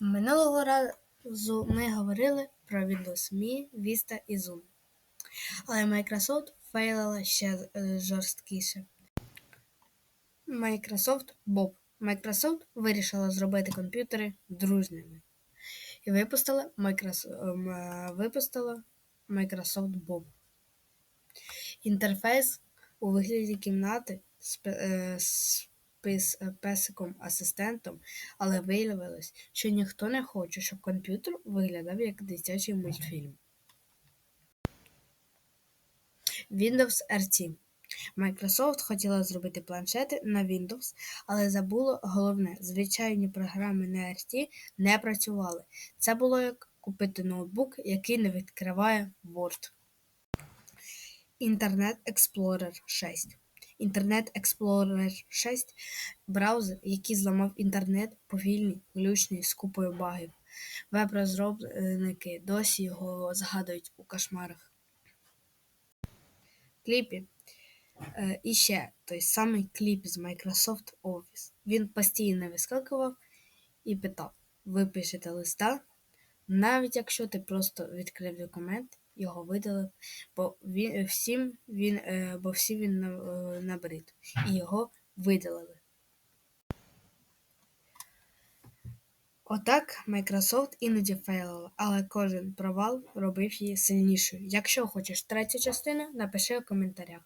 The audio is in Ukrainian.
Минулого разу ми говорили про Windows Me, Vista і Zoom. Але Microsoft фейлила ще е, жорсткіше. Microsoft Bob. Microsoft вирішила зробити комп'ютери дружніми. І випустила Microsoft, ем, е, випустила Microsoft Bob. Інтерфейс у вигляді кімнати з, е, з е, песиком-асистентом, але виявилось, що ніхто не хоче, щоб комп'ютер виглядав як дитячий мультфільм. Windows RT. Microsoft хотіла зробити планшети на Windows, але забула головне: звичайні програми на RT не працювали. Це було як купити ноутбук, який не відкриває Word. Internet Explorer 6. Internet Explorer 6 браузер, який зламав інтернет, повільний, глючний з купою багів. Веб-розробники досі його згадують у кошмарах. Кліпі. Е, І ще той самий кліп з Microsoft Office. Він постійно вискакував і питав: ви пишете листа? Навіть якщо ти просто відкрив документ, його видалив, бо він всім він, е, бо всім він е, набрид, і його видалили. Отак Microsoft іноді фейлила, але кожен провал робив її сильнішою. Якщо хочеш третю частину, напиши у коментарях.